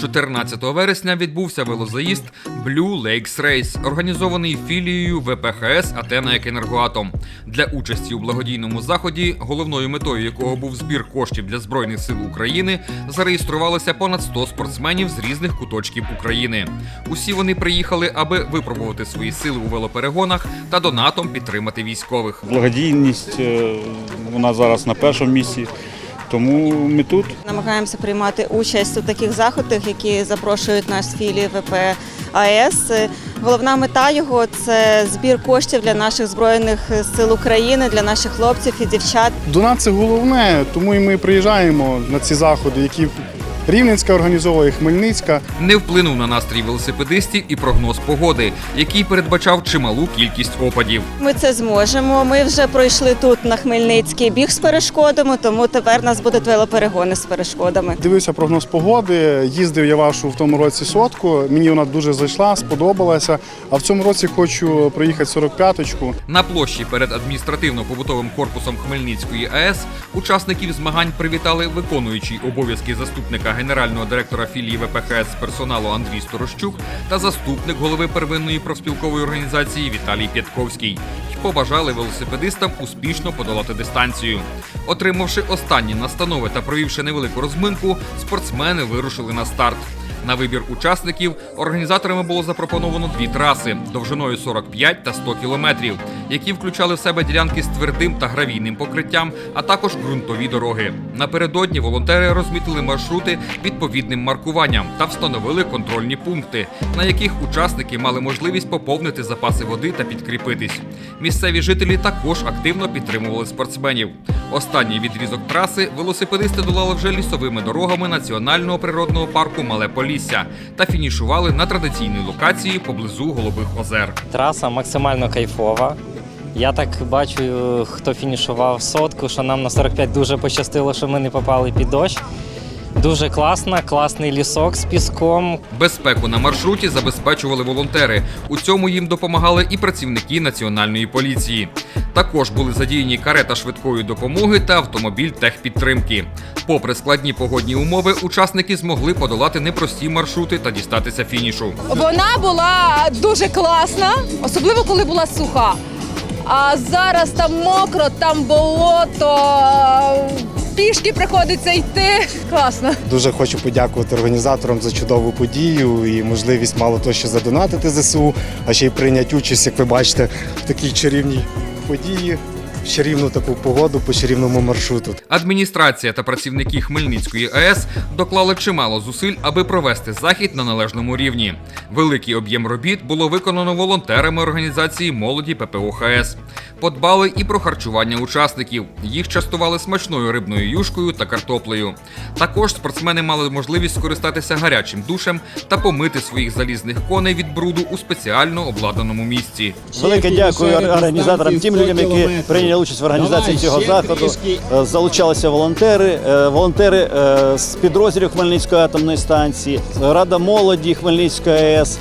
14 вересня відбувся велозаїзд Blue Lakes Race, організований філією ВПХС Атена Екенергоатом. Для участі у благодійному заході, головною метою якого був збір коштів для збройних сил України, зареєструвалося понад 100 спортсменів з різних куточків України. Усі вони приїхали, аби випробувати свої сили у велоперегонах та донатом підтримати військових. Благодійність е, вона зараз на першому місці, тому ми тут. Намагаємося приймати участь у таких заходах, які запрошують наш філії ВП АЕС. Головна мета його це збір коштів для наших збройних сил України, для наших хлопців і дівчат. Донат це головне, тому і ми приїжджаємо на ці заходи, які Рівненська організовує, Хмельницька. Не вплинув на настрій велосипедистів і прогноз погоди, який передбачав чималу кількість опадів. Ми це зможемо. Ми вже пройшли тут на Хмельницький біг з перешкодами, тому тепер у нас будуть велоперегони з перешкодами. Дивився прогноз погоди, їздив я вашу в тому році сотку. Мені вона дуже зайшла, сподобалася. А в цьому році хочу проїхати 45-ку. На площі перед адміністративно-побутовим корпусом Хмельницької АЕС учасників змагань привітали виконуючий обов'язки заступника генерального директора філії ВПХС персоналу Андрій Сторощук та заступник голови первинної профспілкової організації Віталій П'ятковський. Побажали велосипедистам успішно подолати дистанцію. Отримавши останні настанови та провівши невелику розминку, спортсмени вирушили на старт. На вибір учасників організаторами було запропоновано дві траси довжиною 45 та 100 кілометрів, які включали в себе ділянки з твердим та гравійним покриттям, а також ґрунтові дороги. Напередодні волонтери розмітили маршрути відповідним маркуванням та встановили контрольні пункти, на яких учасники мали можливість поповнити запаси води та підкріпитись. Місцеві жителі також активно підтримували спортсменів. Останній відрізок траси велосипедисти долали вже лісовими дорогами національного природного парку Мале Полісся та фінішували на традиційній локації поблизу Голубих озер. Траса максимально кайфова. Я так бачу, хто фінішував сотку, що нам на 45 дуже пощастило, що ми не попали під дощ. Дуже класно, класний лісок з піском. Безпеку на маршруті забезпечували волонтери. У цьому їм допомагали і працівники національної поліції. Також були задіяні карета швидкої допомоги та автомобіль техпідтримки. Попри складні погодні умови, учасники змогли подолати непрості маршрути та дістатися фінішу. Вона була дуже класна, особливо коли була суха. А зараз там мокро, там болото, пішки приходиться йти. Класно. Дуже хочу подякувати організаторам за чудову подію і можливість мало того, що задонатити ЗСУ, а ще й прийняти участь, як ви бачите, в такій чарівній події, в чарівну таку погоду по чарівному маршруту. Адміністрація та працівники Хмельницької АЕС доклали чимало зусиль, аби провести захід на належному рівні. Великий об'єм робіт було виконано волонтерами організації молоді ППО ХС. Подбали і про харчування учасників. Їх частували смачною рибною юшкою та картоплею. Також спортсмени мали можливість скористатися гарячим душем та помити своїх залізних коней від бруду у спеціально обладнаному місці. Велике дякую організаторам, тим людям, які прийняли участь в організації цього заходу. Е, Залучалися волонтери, е, волонтери е, з підрозділів Хмельницької атомної станції, Рада молоді Хмельницької АЕС.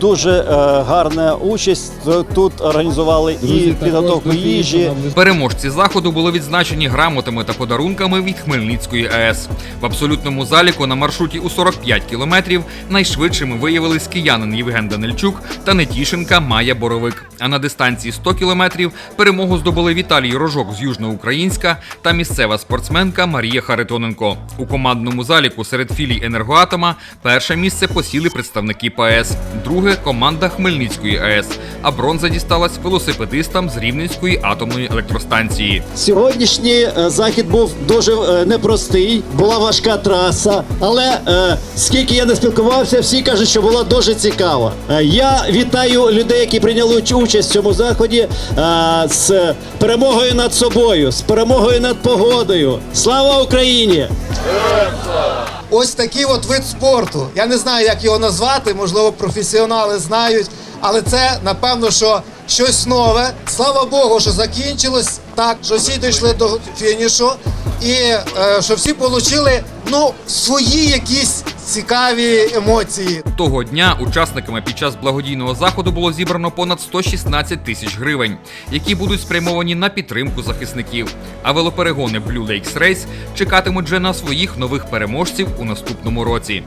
Дуже гарна участь. Тут організували і підготовку їжі, Переможці заходу були відзначені грамотами та подарунками від Хмельницької АЕС. В абсолютному заліку на маршруті у 45 кілометрів найшвидшими виявились киянин Євген Данильчук та Нетішенка Майя Боровик. А на дистанції 100 кілометрів перемогу здобули Віталій Рожок з Южноукраїнська та місцева спортсменка Марія Харитоненко. У командному заліку серед філій енергоатома перше місце посіли представники ПАЕС, друге команда Хмельницької АЕС. А бронза дісталась велосипедистам з Рівненської атомної електростанції. Сьогоднішній е, захід був дуже е, непростий, була важка траса, але е, скільки я не спілкувався, всі кажуть, що було дуже цікаво. Е, я вітаю людей, які прийняли участь в цьому заході з перемогою над собою, з перемогою над погодою. Слава Україні! Ось такий от вид спорту. Я не знаю, як його назвати, можливо, професіонали знають, але це напевно, що щось нове. Слава Богу, що закінчилось так, що всі дійшли до фінішу, і е, що всі отримали ну, свої якісь цікаві емоції. Того дня учасниками під час благодійного заходу було зібрано понад 116 тисяч гривень, які будуть спрямовані на підтримку захисників. А велоперегони Blue Lakes Race чекатимуть вже на своїх нових переможців у наступному році.